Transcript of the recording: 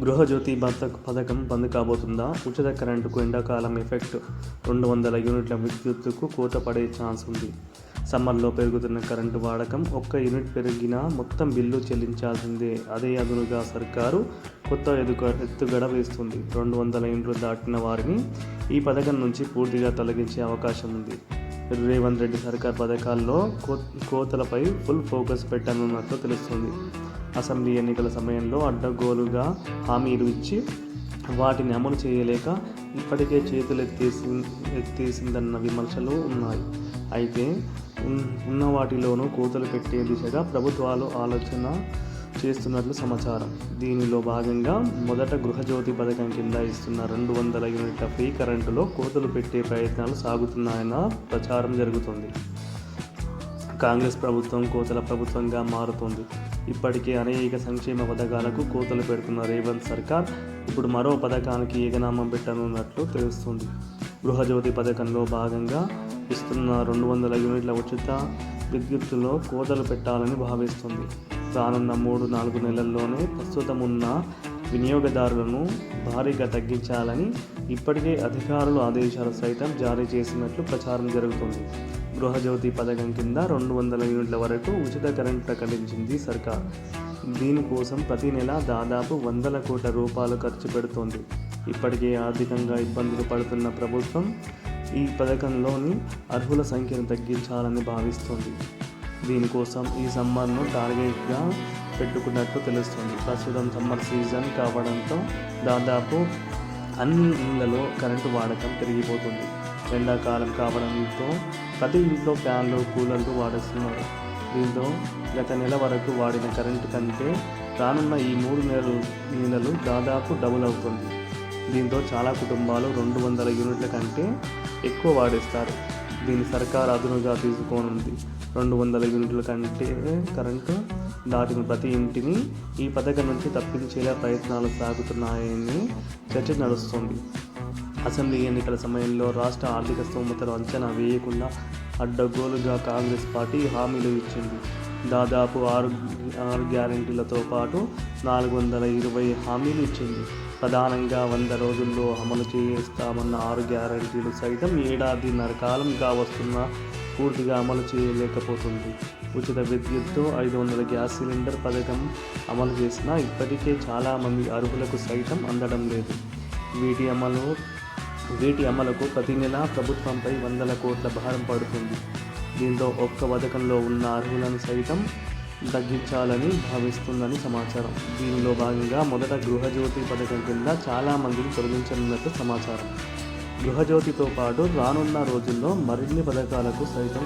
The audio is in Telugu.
గృహజ్యోతి భర్త పథకం బంద్ కాబోతుందా ఉచిత కరెంటుకు ఎండాకాలం ఎఫెక్ట్. రెండు వందల యూనిట్ల విద్యుత్తుకు కోత పడే ఛాన్స్ ఉంది. సమ్మర్లో పెరుగుతున్న కరెంటు వాడకం ఒక్క యూనిట్ పెరిగినా మొత్తం బిల్లు చెల్లించాల్సిందే. అదే అదునుగా సర్కారు కొత్త ఎదుక ఎత్తుగడ వేస్తుంది. రెండు వందల యూనిట్లు దాటిన వారిని ఈ పథకం నుంచి పూర్తిగా తొలగించే అవకాశం ఉంది. రేవంత్ రెడ్డి సర్కార్ పథకాల్లో కో కోతలపై ఫుల్ ఫోకస్ పెట్టనున్నట్లు తెలుస్తుంది. అసెంబ్లీ ఎన్నికల సమయంలో అడ్డగోలుగా హామీలు ఇచ్చి వాటిని అమలు చేయలేక ఇప్పటికే చేతులు ఎత్తేసి ఎత్తేసిందన్న విమర్శలు ఉన్నాయి. అయితే ఉన్న వాటిలోనూ కోతలు పెట్టే దిశగా ప్రభుత్వాలు ఆలోచన చేస్తున్నట్లు సమాచారం. దీనిలో భాగంగా మొదట గృహజ్యోతి పథకం కింద ఇస్తున్న రెండు వందల యూనిట్ల ఫ్రీ కరెంటులో కోతలు పెట్టే ప్రయత్నాలు సాగుతున్నాయన్న ప్రచారం జరుగుతుంది. కాంగ్రెస్ ప్రభుత్వం కోతల ప్రభుత్వంగా మారుతుంది. ఇప్పటికే అనేక సంక్షేమ పథకాలకు కోతలు పెడుతున్న రేవంత్ సర్కార్ ఇప్పుడు మరో పథకానికి ఏకనామం పెట్టనున్నట్లు తెలుస్తుంది. గృహజ్యోతి పథకంలో భాగంగా ఇస్తున్న రెండు వందల యూనిట్ల ఉచిత విద్యుత్తులో కోతలు పెట్టాలని భావిస్తుంది. రానున్న మూడు నాలుగు నెలల్లోనే ప్రస్తుతం ఉన్న వినియోగదారులను భారీగా తగ్గించాలని ఇప్పటికే అధికారులు ఆదేశాలు సైతం జారీ చేసినట్లు ప్రచారం జరుగుతుంది. గృహజ్యోతి పథకం కింద రెండు వందల యూనిట్ల వరకు ఉచిత కరెంట్ ప్రకటించింది సర్కార్. దీనికోసం ప్రతి నెల దాదాపు వందల కోట్ల రూపాయలు ఖర్చు పెడుతోంది. ఇప్పటికే ఆర్థికంగా ఇబ్బందులు పడుతున్న ప్రభుత్వం ఈ పథకంలోని అర్హుల సంఖ్యను తగ్గించాలని భావిస్తోంది. దీనికోసం ఈ సమ్మర్ను టార్గెట్గా పెట్టుకున్నట్టు తెలుస్తుంది. ప్రస్తుతం సమ్మర్ సీజన్ కావడంతో దాదాపు అన్ని ఇళ్ళలో కరెంటు వాడకం పెరిగిపోతుంది. ఎండాకాలం కావడంతో ప్రతి ఇంట్లో ఫ్యాన్లు కూలర్లు వాడేస్తున్నారు. దీంతో గత నెల వరకు వాడిన కరెంటు కంటే రానున్న ఈ మూడు నెలలు నెలలు దాదాపు డబుల్ అవుతుంది. దీంతో చాలా కుటుంబాలు రెండు వందల యూనిట్ల కంటే ఎక్కువ వాడేస్తారు. దీన్ని సర్కార్ అదునుగా తీసుకోనుంది. రెండు వందల యూనిట్ల కంటే కరెంటు దాటిన ప్రతి ఇంటిని ఈ పథకం నుంచి తప్పించేలా ప్రయత్నాలు సాగుతున్నాయని చర్చ నడుస్తుంది. అసెంబ్లీ ఎన్నికల సమయంలో రాష్ట్ర ఆర్థిక స్తోమతను అంచనా వేయకుండా అడ్డగోలుగా కాంగ్రెస్ పార్టీ హామీలు ఇచ్చింది. దాదాపు ఆరు ఆరు గ్యారెంటీలతో పాటు నాలుగు వందల ఇరవై హామీలు ఇచ్చింది. ప్రధానంగా వంద రోజుల్లో అమలు చేస్తామన్న ఆరు గ్యారెంటీలు సైతం ఏడాదిన్నర కాలంగా వస్తున్న పూర్తిగా అమలు చేయలేకపోతుంది. ఉచిత విద్యుత్తు ఐదు వందల గ్యాస్ సిలిండర్ పథకం అమలు చేసినా ఇప్పటికే చాలామంది అర్హులకు సైతం అందడం లేదు. వీటి అమలు వీటి అమలుకు ప్రతి నెల ప్రభుత్వంపై వందల కోట్ల భారం పడుతుంది. దీంతో ఒక్క పథకంలో ఉన్న అర్హులను సైతం తగ్గించాలని భావిస్తుందని సమాచారం. దీనిలో భాగంగా మొదట గృహజ్యోతి పథకం కింద చాలామందిని తొలగించనున్నట్టు సమాచారం. గృహజ్యోతితో పాటు రానున్న రోజుల్లో మరిన్ని పథకాలకు సైతం